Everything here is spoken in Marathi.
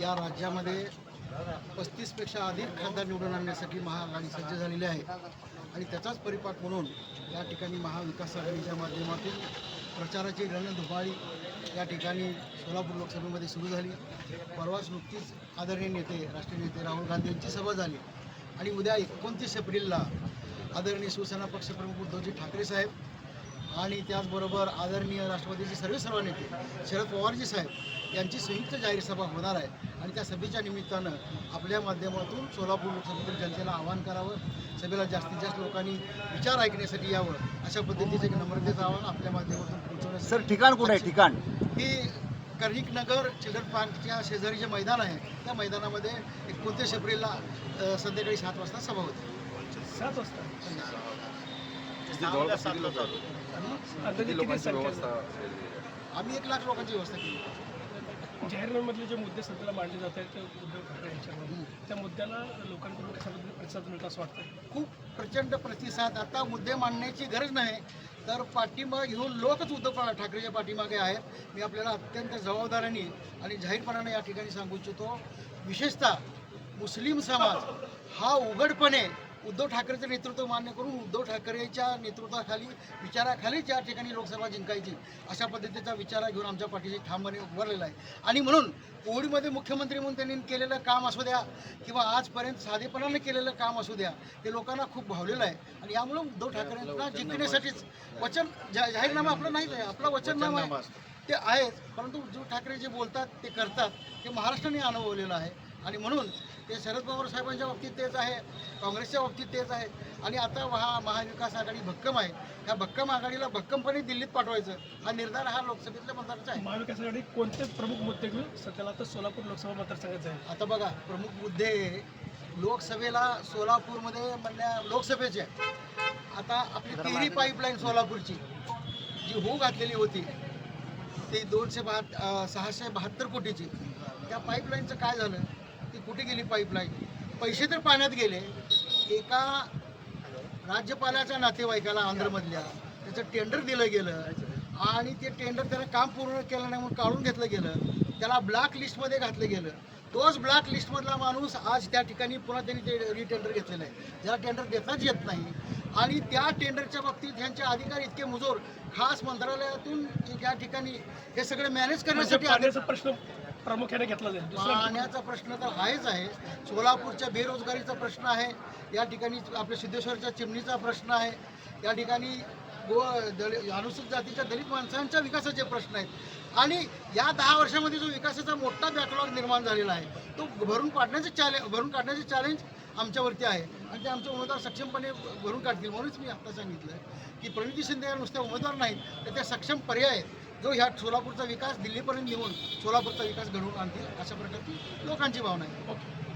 या राज्यामध्ये पस्तीसपेक्षा अधिक खासदार निवडून आणण्यासाठी महाआघाडी सज्ज झालेली आहे. आणि त्याचाच परिपाठ म्हणून या ठिकाणी महाविकास आघाडीच्या माध्यमातून प्रचाराची रणधुमाळी या ठिकाणी सोलापूर लोकसभेमध्ये सुरू झाली. परवाच नुकतीच आदरणीय नेते राष्ट्रीय नेते राहुल गांधी यांची सभा झाली. आणि उद्या एकोणतीस एप्रिलला आदरणीय शिवसेना पक्षप्रमुख उद्धवजी ठाकरे साहेब आणि त्याचबरोबर आदरणीय राष्ट्रवादीचे सर्व सर्व नेते शरद पवारजी साहेब यांची संयुक्त जाहीर सभा होणार आहे. आणि त्या सभेच्या निमित्तानं आपल्या माध्यमातून सोलापूर लोकसभेतील जनतेला आवाहन करावं सभेला जास्तीत जास्त लोकांनी विचार ऐकण्यासाठी यावं अशा पद्धतीचं एक नम्रतेचं आवाहन आपल्या माध्यमातून पोहोचवण्यासाठी सर ठिकाण कुठे आहे? ठिकाण? ही कर्णिक नगर चिल्ड्रन पार्कच्या शेजारी जे मैदान आहे. त्या मैदानामध्ये एकोणतीस एप्रिलला संध्याकाळी सात वाजता सभा होती. सात वाजता. जवळपास किती लोक आम्ही एक लाख लोकांची व्यवस्था केली. आहे? जाहीरनाम्यामधले जे मुद्दे सध्याला मांडले जात आहेत ते उद्धव ठाकरे यांच्यावर. त्या मुद्द्याला लोकांकडून कशा पद्धतीने प्रतिसाद मिळतो असं वाटतं खूप प्रचंड प्रतिसाद. आता मुद्दे मांडण्याची गरज नाही. तर पाठिंबा घेऊन लोकच उद्धव पा- ठाकरेच्या पाठीमागे आहेत. मी आपल्याला अत्यंत जबाबदारीने आणि जाहीरपणाने या ठिकाणी सांगू इच्छितो. विशेषतः मुस्लिम समाज हा उघडपणे उद्धव ठाकरेचं नेतृत्व मान्य करून उद्धव ठाकरेच्या नेतृत्वाखाली विचाराखाली ज्या ठिकाणी लोकसभा जिंकायची अशा पद्धतीचा विचार घेऊन आमच्या पाठीशी ठामपणे उभारलेला आहे. आणि म्हणून कोविडमध्ये मुख्यमंत्री म्हणून त्यांनी केलेलं काम असू द्या किंवा आजपर्यंत साधेपणाने केलेलं काम असू द्या ते लोकांना खूप भावलेलं आहे. आणि यामुळे उद्धव ठाकरेंना जिंकण्यासाठीच वचन जा जाहीरनामा आपलं नाहीच आहे आपला वचननामा आहे. ते आहेत परंतु उद्धव ठाकरे जे बोलतात ते करतात ते महाराष्ट्राने अनुभवलेलं आहे. आणि म्हणून ते शरद पवार साहेबांच्या बाबतीत तेच आहे काँग्रेसच्या बाबतीत तेच आहे. आणि आता हा महाविकास आघाडी भक्कम आहे. ह्या भक्कम आघाडीला भक्कमपणे दिल्लीत पाठवायचं. हा निर्धार हा लोकसभेतल्या मतदाराचा आहे. महाविकास आघाडी कोणते प्रमुख मुद्दे घेऊन सध्याला आता सोलापूर लोकसभा मतदारसंघात जाईल? आता बघा प्रमुख मुद्दे लोकसभेला सोलापूरमध्ये म्हणल्या लोकसभेचे आता आपली तिरी पाईपलाईन सोलापूरची जी होऊ घातलेली होती ती दोनशे बहात अं, सहाशे बहात्तर कोटीची. त्या पाईपलाईनचं काय झालं? ती कुठे गेली पाईपलाईन पैसे तर पाण्यात गेले. एका राज्यपालाच्या नातेवाईकाला आंध्रमधल्या त्याचं टेंडर दिलं गेलं आणि ते टेंडर त्यानं काम पूर्ण केलं नाही म्हणून काढून घेतलं गेलं. त्याला ब्लॅक लिस्टमध्ये घातलं गेलं. तोच ब्लॅक लिस्टमधला माणूस आज त्या ठिकाणी पुन्हा त्यांनी ते रिटेंडर घेतलेलं आहे. ज्याला टेंडर देताच येत नाही. आणि त्या टेंडरच्या बाबतीत ह्यांचे अधिकारी इतके मुजोर खास मंत्रालयातून या ठिकाणी हे सगळे मॅनेज करण्यासाठी म्हणजे प्रश्न प्रामुख्याने घेतला जाईल. दुसरा पाण्याचा प्रश्न तर आहेच आहे. सोलापूरच्या बेरोजगारीचा प्रश्न आहे. या ठिकाणी आपल्या सिद्धेश्वरच्या चिमणीचा प्रश्न आहे. या ठिकाणी गो दलित अनुसूचित जातीच्या दलित माणसांच्या विकासाचे प्रश्न आहेत. आणि या दहा वर्षामध्ये जो विकासाचा मोठा बॅकलॉग निर्माण झालेला आहे तो भरून काढण्याचे चॅलेंज भरून काढण्याचे चॅलेंज आमच्यावरती आहे. आणि ते आमचे उमेदवार सक्षमपणे भरून काढतील. म्हणूनच मी आता सांगितलं की प्रणिती शिंदे या नुसत्या उमेदवार नाहीत तर त्या सक्षम पर्याय आहेत. जो ह्या सोलापूरचा विकास दिल्लीपर्यंत येऊन सोलापूरचा विकास घडवून आणतील अशा प्रकारची लोकांची भावना आहे. ओके.